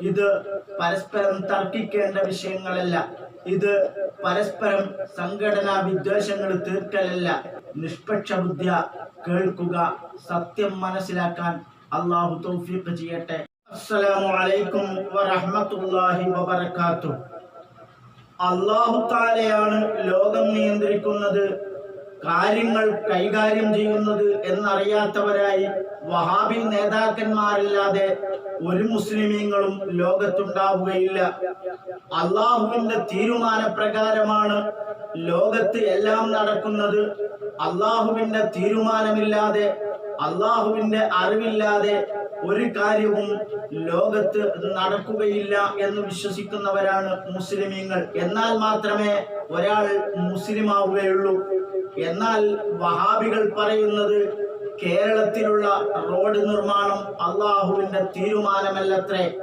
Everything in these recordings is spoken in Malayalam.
ഇത് പരസ്പരം തർക്കിക്കേണ്ട വിഷയങ്ങളല്ല. ഇത് പരസ്പരം സംഘടനാ വിദ്വേഷങ്ങൾ തീർക്കലല്ല. നിഷ്പക്ഷ ബുദ്ധിയ കേൾക്കുക സത്യം മനസ്സിലാക്കാൻ അള്ളാഹു തൗഫീഖ് ചെയ്യട്ടെ. അസ്സലാമു അലൈക്കും വറഹ്മത്തുള്ളാഹി വബറകാതുഹു. അള്ളാഹു താലയാണ് ലോകം നിയന്ത്രിക്കുന്നത്. കാര്യങ്ങൾ കൈകാര്യം ചെയ്യുന്നത് എന്നറിയാത്തവരായി വഹാബി നേതാക്കന്മാരല്ലാതെ ഒരു മുസ്ലിമീങ്ങളും ലോകത്തുണ്ടാവുകയില്ല. അള്ളാഹുവിന്റെ തീരുമാനപ്രകാരമാണ് ലോകത്ത് എല്ലാം നടക്കുന്നത്. അള്ളാഹുവിന്റെ തീരുമാനമില്ലാതെ അള്ളാഹുവിന്റെ അറിവില്ലാതെ ഒരു കാര്യവും ലോകത്ത് നടക്കുകയില്ല എന്ന് വിശ്വസിക്കുന്നവരാണ് മുസ്ലിമീങ്ങൾ. എന്നാൽ മാത്രമേ ഒരാൾ മുസ്ലിം ആവുകയുള്ളൂ എന്നാൽ വഹാബികൾ പറയുന്നത് കേരളത്തിലുള്ള റോഡ് നിർമ്മാണം അള്ളാഹുവിന്റെ തീരുമാനമല്ലത്രേ.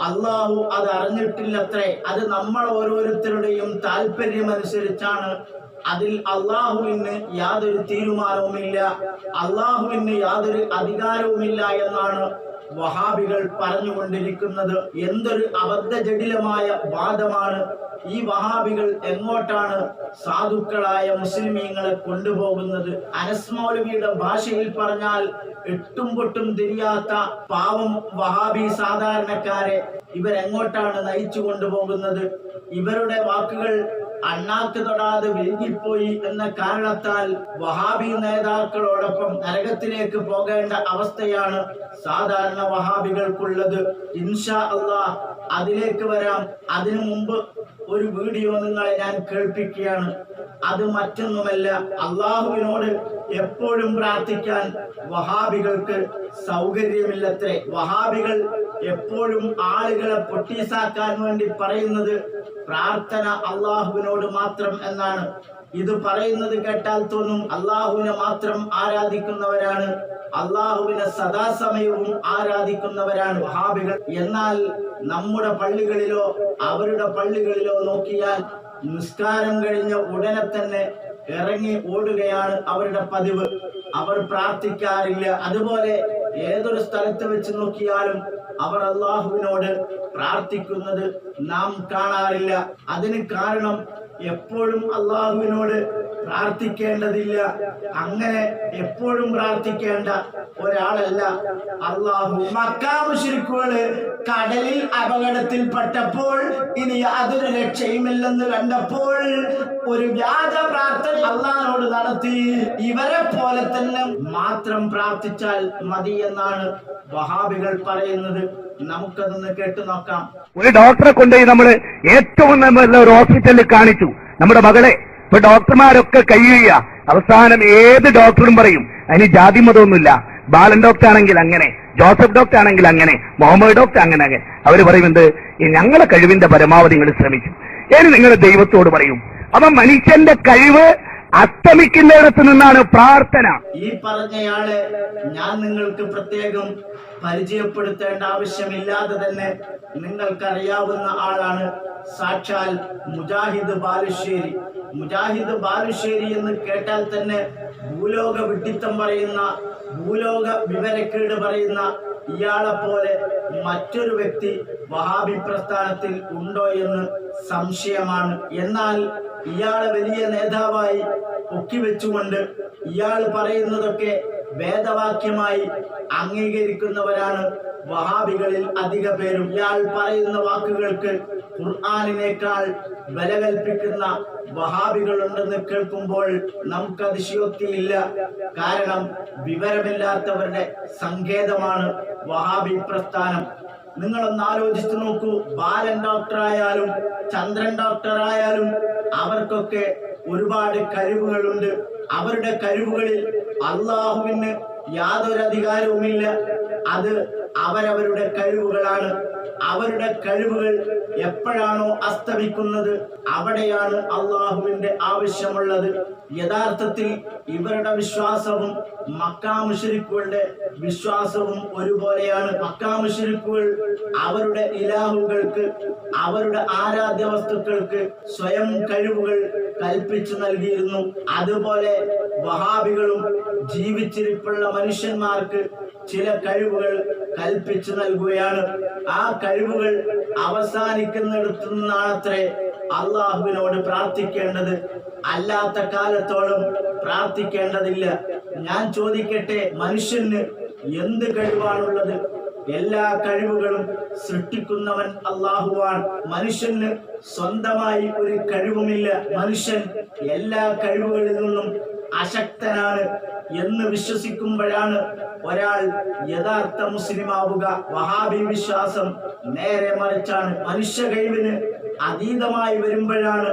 അള്ളാഹു അത് അറിഞ്ഞിട്ടില്ലത്രേ. അത് നമ്മൾ ഓരോരുത്തരുടെയും താല്പര്യമനുസരിച്ചാണ്. അതിൽ അള്ളാഹുവിന് യാതൊരു തീരുമാനവുമില്ല. അള്ളാഹുവിന് യാതൊരു അധികാരവുമില്ല എന്നാണ് വഹാബികൾ പറഞ്ഞുകൊണ്ടിരിക്കുന്നത് എന്തൊരു അബദ്ധ ജടിലമായ വാദമാണ്. ഈ വഹാബികൾ എങ്ങോട്ടാണ് സാധുക്കളായ മുസ്ലിമീങ്ങളെ കൊണ്ടുപോകുന്നത്? അനസ്മൗലവിയുടെ ഭാഷയിൽ പറഞ്ഞാൽ എട്ടും പൊട്ടും തിരിയാത്ത പാവം വഹാബി സാധാരണക്കാരെ ഇവരെങ്ങോട്ടാണ് നയിച്ചു കൊണ്ടുപോകുന്നത്? ഇവരുടെ വാക്കുകൾ അണ്ണാക്ക് തൊടാതെ വിഴുങ്ങിപ്പോയി എന്ന കാരണത്താൽ വഹാബി നേതാക്കളോടൊപ്പം നരകത്തിലേക്ക് പോകേണ്ട അവസ്ഥയാണ് സാധാരണ വഹാബികൾക്കുള്ളത്. ഇൻഷാ അള്ളാ അതിലേക്ക് വരാം. അതിനു മുമ്പ് ഒരു വീഡിയോ നിങ്ങളെ ഞാൻ കേൾപ്പിക്കുകയാണ്. അത് മറ്റൊന്നുമല്ല. അള്ളാഹുവിനോട് എപ്പോഴും പ്രാർത്ഥിക്കാൻ വഹാബികൾക്ക് സൗകര്യമില്ലത്രേ. വഹാബികൾ എപ്പോഴും ആളുകളെ പൊട്ടീസാക്കാൻ വേണ്ടി പറയുന്നത് പ്രാർത്ഥന അള്ളാഹുവിനോട് മാത്രം എന്നാണ്. ഇത് പറയുന്നത് കേട്ടാൽ തോന്നും അള്ളാഹുവിനെ മാത്രം ആരാധിക്കുന്നവരാണ്. അള്ളാഹുവിനെ സദാസമയവും ആരാധിക്കുന്നവരാണ് വഹാബികൾ. എന്നാൽ നമ്മുടെ പള്ളികളിലോ അവരുടെ പള്ളികളിലോ നോക്കിയാൽ നിസ്കാരം കഴിഞ്ഞ ഉടനെ തന്നെ ഇറങ്ങി ഓടുകയാണ് അവരുടെ പതിവ്. അവർ പ്രാർത്ഥിക്കാറില്ല. അതുപോലെ ഏതൊരു സ്ഥലത്ത് വെച്ച് നോക്കിയാലും അവർ അള്ളാഹുവിനോട് പ്രാർത്ഥിക്കുന്നത് നാം കാണാറില്ല. അതിന് കാരണം എപ്പോഴും അള്ളാഹുവിനോട് പ്രാർത്ഥിക്കേണ്ടതില്ല. അങ്ങനെ എപ്പോഴും പ്രാർത്ഥിക്കേണ്ട ഒരാളല്ല അള്ളാഹു. മക്കാമുശിരിക്കുകൾ കടലിൽ അപകടത്തിൽപ്പെട്ടപ്പോൾ ഇനി യാതൊരു രക്ഷയുമില്ലെന്ന് കണ്ടപ്പോൾ ഒരു വ്യാജ പ്രാർത്ഥന അള്ളാഹിനോട് നടത്തി. ഇവരെ പോലെ തന്നെ മാത്രം പ്രാർത്ഥിച്ചാൽ മതി എന്നാണ് വഹാബികൾ പറയുന്നത്. നമുക്കതൊന്ന് കേട്ടു നോക്കാം. ഒരു ഡോക്ടറെ കൊണ്ടുപോയി നമ്മൾ ഏറ്റവും നല്ല ഒരു ഹോസ്പിറ്റലിൽ കാണിച്ചു. നമ്മുടെ മകളെ ഇപ്പൊ ഡോക്ടർമാരൊക്കെ കഴിയുക. അവസാനം ഏത് ഡോക്ടറും പറയും അതിന് ജാതി മതമൊന്നുമില്ല. ബാലൻ ഡോക്ടർ ആണെങ്കിൽ അങ്ങനെ ജോസഫ് ഡോക്ടർ ആണെങ്കിൽ അങ്ങനെ മുഹമ്മദ് ഡോക്ടർ അങ്ങനെ അങ്ങനെ. അവർ പറയുന്നത് "ഈ ഞങ്ങളെ കഴിവിന്റെ പരമാവധി നിങ്ങൾ ശ്രമിച്ചു. ഇനി നിങ്ങൾ ദൈവത്തോട് പറയും. അപ്പൊ മനുഷ്യന്റെ കഴിവ് അസ്തമിക്കുന്നിടത്ത് നിന്നാണ് പ്രാർത്ഥന. ഈ പറഞ്ഞയാളെ ഞാൻ നിങ്ങൾക്ക് പ്രത്യേകം പരിചയപ്പെടുത്തേണ്ട ആവശ്യമില്ലാതെ തന്നെ നിങ്ങൾക്കറിയാവുന്ന ആളാണ് സാക്ഷാൽ മുജാഹിദ് ബാലുശ്ശേരി. മുജാഹിദ് ബാലുശ്ശേരി എന്ന് കേട്ടാൽ തന്നെ ഭൂലോക വിഡിത്തം പറയുന്ന ഭൂലോക വിവരക്കേട് പറയുന്ന ഇയാളെ പോലെ മറ്റൊരു വ്യക്തി വഹാബി പ്രസ്ഥാനത്തിൽ ഉണ്ടോ എന്ന് സംശയമാണ്. എന്നാൽ ഇയാളെ വലിയ നേതാവായി പൊക്കി വെച്ചുകൊണ്ട് ഇയാൾ പറയുന്നതൊക്കെ വേദവാക്യമായി അംഗീകരിക്കുന്നവരാണ് വഹാബികളിൽ അധിക പേരും ഇയാൾ പറയുന്ന വാക്കുകൾക്ക് ഖുർആാനിനേക്കാൾ വില കൽപ്പിക്കുന്ന വഹാബികളുണ്ടെന്ന് കേൾക്കുമ്പോൾ നമുക്ക് അതിശയോക്തിയില്ല. കാരണം വിവരമില്ലാത്തവരുടെ സങ്കേതമാണ് വഹാബി പ്രസ്ഥാനം. നിങ്ങളൊന്ന് ആലോചിച്ചു നോക്കൂ. ബാലൻ ഡോക്ടറായാലും ചന്ദ്രൻ ഡോക്ടറായാലും അവർക്കൊക്കെ ഒരുപാട് കഴിവുകളുണ്ട്. അവരുടെ കഴിവുകളിൽ അള്ളാഹുവിന് യാതൊരു അധികാരവുമില്ല. അത് അവരവരുടെ കഴിവുകളാണ്. അവരുടെ കഴിവുകൾ എപ്പോഴാണോ അസ്തമിക്കുന്നത് അവിടെയാണ് അള്ളാഹുവിന്റെ ആവശ്യമുള്ളത്. യഥാർത്ഥത്തിൽ ഇവരുടെ വിശ്വാസവും മക്കാമുഷരിക്കുകളുടെ വിശ്വാസവും ഒരുപോലെയാണ്. മക്കാമുഷരിക്കുകൾ അവരുടെ ഇലാഹുകൾക്ക് അവരുടെ ആരാധ്യ വസ്തുക്കൾക്ക് സ്വയം കഴിവുകൾ കൽപ്പിച്ചു നൽകിയിരുന്നു. അതുപോലെ വഹാബികളും ജീവിച്ചിരിപ്പുള്ള മനുഷ്യന്മാർക്ക് ചില കഴിവുകൾ കൽപ്പിച്ചു നൽകുകയാണ്. ആ കഴിവുകൾ അവസാനിക്കുന്നിടത്തു നിന്നാണത്രേ അള്ളാഹുവിനോട് പ്രാർത്ഥിക്കേണ്ടത്. അല്ലാത്ത കാലത്തോളം പ്രാർത്ഥിക്കേണ്ടതില്ല. ഞാൻ ചോദിക്കട്ടെ മനുഷ്യന് എന്ത് കഴിവാണുള്ളത്? എല്ലാ കഴിവുകളും സൃഷ്ടിക്കുന്നവൻ അള്ളാഹുവാൻ മനുഷ്യന് സ്വന്തമായി ഒരു കഴിവുമില്ല. മനുഷ്യൻ എല്ലാ കഴിവുകളിൽ നിന്നും അശക്തനാണ് എന്ന് വിശ്വസിക്കുമ്പോഴാണ് ഒരാൾ യഥാർത്ഥ മുസ്ലിം ആവുക വഹാബി വിശ്വാസം നേരെ മറിച്ചാണ്. മനുഷ്യ കഴിവിന് അതീതമായി വരുമ്പോഴാണ്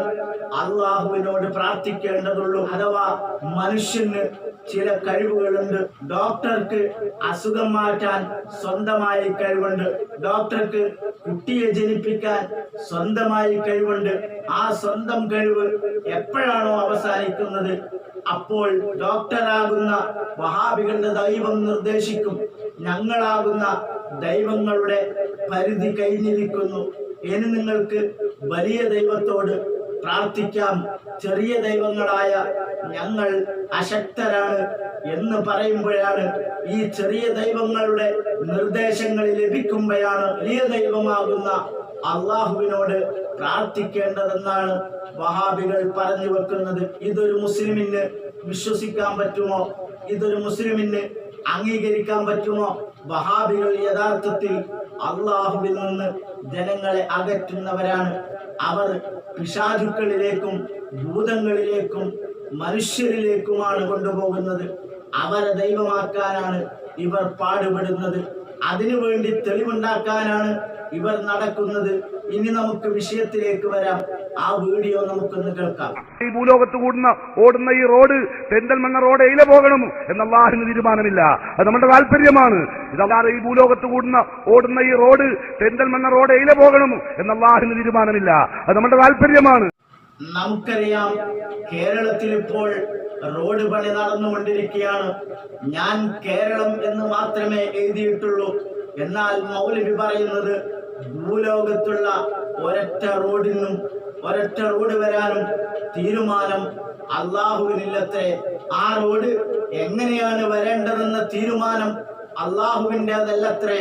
അള്ളാഹുവിനോട് പ്രാർത്ഥിക്കേണ്ടതുള്ളൂ. അഥവാ മനുഷ്യന് ചില കഴിവുകളുണ്ട്. ഡോക്ടർക്ക് അസുഖം മാറ്റാൻ സ്വന്തമായി കഴിവുണ്ട്. ഡോക്ടർക്ക് കുട്ടിയെ ജനിപ്പിക്കാൻ സ്വന്തമായി കഴിവുണ്ട്. ആ സ്വന്തം കഴിവ് എപ്പോഴാണോ അവസാനിക്കുന്നത്? അപ്പോൾ ഡോക്ടറാകുന്ന വഹാബികളുടെ ദൈവം നിർദ്ദേശിക്കും. ഞങ്ങളാകുന്ന ദൈവങ്ങളുടെ പരിധി കഴിഞ്ഞിരിക്കുന്നു. ഇനി നിങ്ങൾക്ക് വലിയ ദൈവത്തോട് പ്രാർത്ഥിക്കാം. ചെറിയ ദൈവങ്ങളായ ഞങ്ങൾ അശക്തരാണ് എന്ന് പറയുമ്പോഴാണ് ഈ ചെറിയ ദൈവങ്ങളുടെ നിർദ്ദേശങ്ങൾ ലഭിക്കുമ്പോഴാണ് വലിയ ദൈവമാകുന്ന അള്ളാഹുവിനോട് പ്രാർത്ഥിക്കേണ്ടതെന്നാണ് വഹാബികൾ പറഞ്ഞു വെക്കുന്നത്. ഇതൊരു മുസ്ലിമിന് വിശ്വസിക്കാൻ പറ്റുമോ? ഇതൊരു മുസ്ലിമിന് അംഗീകരിക്കാൻ പറ്റുമോ? വഹാബികൾ യഥാർത്ഥത്തിൽ അള്ളാഹുവിൽ നിന്ന് ജനങ്ങളെ അകറ്റുന്നവരാണ്. അവർ പിശാചുക്കളിലേക്കും ഭൂതങ്ങളിലേക്കും മനുഷ്യരിലേക്കുമാണ് കൊണ്ടുപോകുന്നത്. അവരെ ദൈവമാക്കാനാണ് ഇവർ പാടുപെടുന്നത്. അതിനുവേണ്ടി തെളിവുണ്ടാക്കാനാണ് ഇവർ നടക്കുന്നത്. ഇനി നമുക്ക് വിഷയത്തിലേക്ക് വരാം. ആ വീഡിയോ നമുക്കൊന്ന് കേൾക്കാം. ഈ ഭൂലോകത്ത് കൂടുന്ന ഓടുന്ന ഈ റോഡ് പെന്തൽമണ്ണ റോഡ് എയിലെ പോകണം എന്നല്ലാഹിന് തീരുമാനമില്ല. അത് നമ്മുടെ താല്പര്യമാണ്. ഇതല്ലാതെ ഈ ഭൂലോകത്ത് കൂടുന്ന ഓടുന്ന ഈ റോഡ് പെന്തൽമണ്ണ റോഡ് എയിലെ പോകണം എന്നല്ലാഹിന് തീരുമാനമില്ല. അത് നമ്മുടെ താല്പര്യമാണ്. നമുക്കറിയാം കേരളത്തിൽ ഇപ്പോൾ റോഡ് പണി നടന്നുകൊണ്ടിരിക്കുകയാണ്. ഞാൻ കേരളം എന്ന് മാത്രമേ എഴുതിയിട്ടുള്ളൂ. എന്നാൽ മൗലവി പറയുന്നത് ഭൂലോകത്തുള്ള ഒരൊറ്റ റോഡിനും ഒരൊറ്റ റോഡ് വരാനും തീരുമാനം അള്ളാഹുവിനില്ലത്തെ ആ റോഡ് എങ്ങനെയാണ് വരേണ്ടതെന്ന തീരുമാനം അള്ളാഹുവിന്റെ അതല്ലത്രേ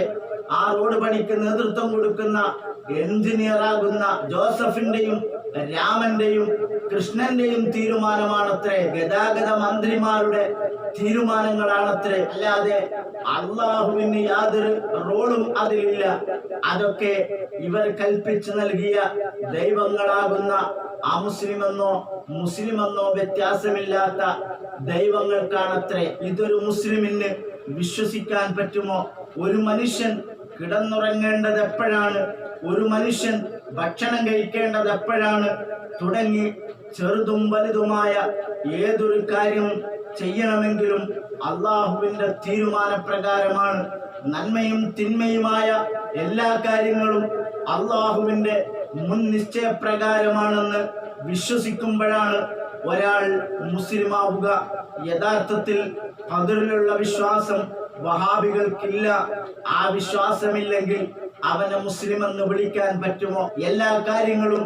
ആ റോഡ് പണിക്ക് നേതൃത്വം കൊടുക്കുന്ന എഞ്ചിനീയർ ആകുന്ന ജോസഫിന്റെയും രാമന്റെയും കൃഷ്ണന്റെയും തീരുമാനമാണത്രേ. ഗതാഗത മന്ത്രിമാരുടെ തീരുമാനങ്ങളാണത്രേ. അല്ലാതെ അള്ളാഹുവിന് യാതൊരു റോളും അതിലില്ല. അതൊക്കെ ഇവർ കൽപ്പിച്ചു നൽകിയ ദൈവങ്ങളാകുന്ന ആ മുസ്ലിമെന്നോ മുസ്ലിമെന്നോ വ്യത്യാസമില്ലാത്ത ദൈവങ്ങൾക്കാണത്രേ. ഇതൊരു മുസ്ലിമിന് വിശ്വസിക്കാൻ പറ്റുമോ? ഒരു മനുഷ്യൻ കിടന്നുറങ്ങേണ്ടത് എപ്പോഴാണ് ഒരു മനുഷ്യൻ ഭക്ഷണം കഴിക്കേണ്ടത് എപ്പോഴാണ്? തുടങ്ങി ചെറുതും വലുതുമായ ഏതൊരു കാര്യം ചെയ്യണമെങ്കിലും അള്ളാഹുവിന്റെ തീരുമാനപ്രകാരമാണ്. നന്മയും തിന്മയുമായ എല്ലാ കാര്യങ്ങളും അള്ളാഹുവിന്റെ മുൻ നിശ്ചയപ്രകാരമാണെന്ന് വിശ്വസിക്കുമ്പോഴാണ് ഒരാൾ മുസ്ലിമാവുക. യഥാർത്ഥത്തിൽ അതിലുള്ള വിശ്വാസം വഹാബികൾക്കില്ല. ആ വിശ്വാസമില്ലെങ്കിൽ അവനെ മുസ്ലിം എന്ന് വിളിക്കാൻ പറ്റുമോ? എല്ലാ കാര്യങ്ങളും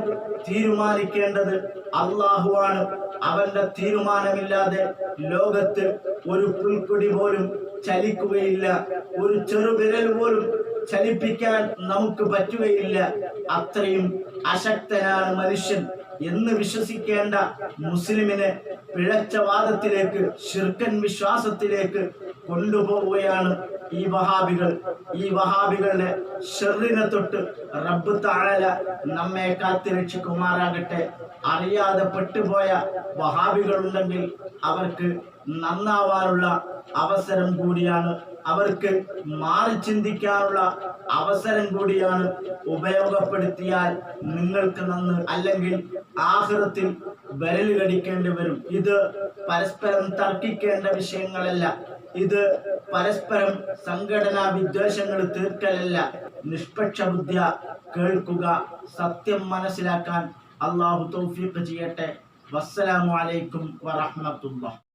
തീരുമാനിക്കേണ്ടത് അള്ളാഹുവാണ്. അവന്റെ തീരുമാനമില്ലാതെ ലോകത്ത് ഒരു പുൽക്കൊടി പോലും ചലിക്കുകയില്ല. ഒരു ചെറുവിരൽ പോലും ചലിപ്പിക്കാൻ നമുക്ക് പറ്റുകയില്ല. അത്രയും അശക്തനാണ് മനുഷ്യൻ എന്ന് വിശ്വസിക്കേണ്ട മുസ്ലിമിനെ പിഴച്ച വാദത്തിലേക്ക് ശിർക്കൻ വിശ്വാസത്തിലേക്ക് കൊണ്ടുപോവുകയാണ് ഈ വഹാബികൾ. ഈ വഹാബികളുടെ ഷെറിനെ തൊട്ട് റബ്ബ് താഴല നമ്മെ കാത്തിരക്ഷിക്കുമാറാകട്ടെ. അറിയാതെ പെട്ടുപോയ വഹാബികളുണ്ടെങ്കിൽ അവർക്ക് നന്നാവാനുള്ള അവസരം കൂടിയാണ്. അവർക്ക് മാറി ചിന്തിക്കാനുള്ള അവസരം കൂടിയാണ് ഉപയോഗപ്പെടുത്തിയാൽ നിങ്ങൾക്ക് നന്ന് അല്ലെങ്കിൽ ആഹൃത്തിൽ വിരൽ കടിക്കേണ്ടി വരും. ഇത് പരസ്പരം തർക്കിക്കേണ്ട വിഷയങ്ങളല്ല. ഇത് പരസ്പരം സംഘടനാ വിദ്വേഷങ്ങൾ തീർക്കലല്ല. നിഷ്പക്ഷ ബുദ്ധിയ കേൾക്കുക സത്യം മനസ്സിലാക്കാൻ അള്ളാഹു തൗഫീഖ് ചെയ്യട്ടെ. വസ്സലാമു അലൈക്കും വറഹ്മത്തുള്ളാഹി.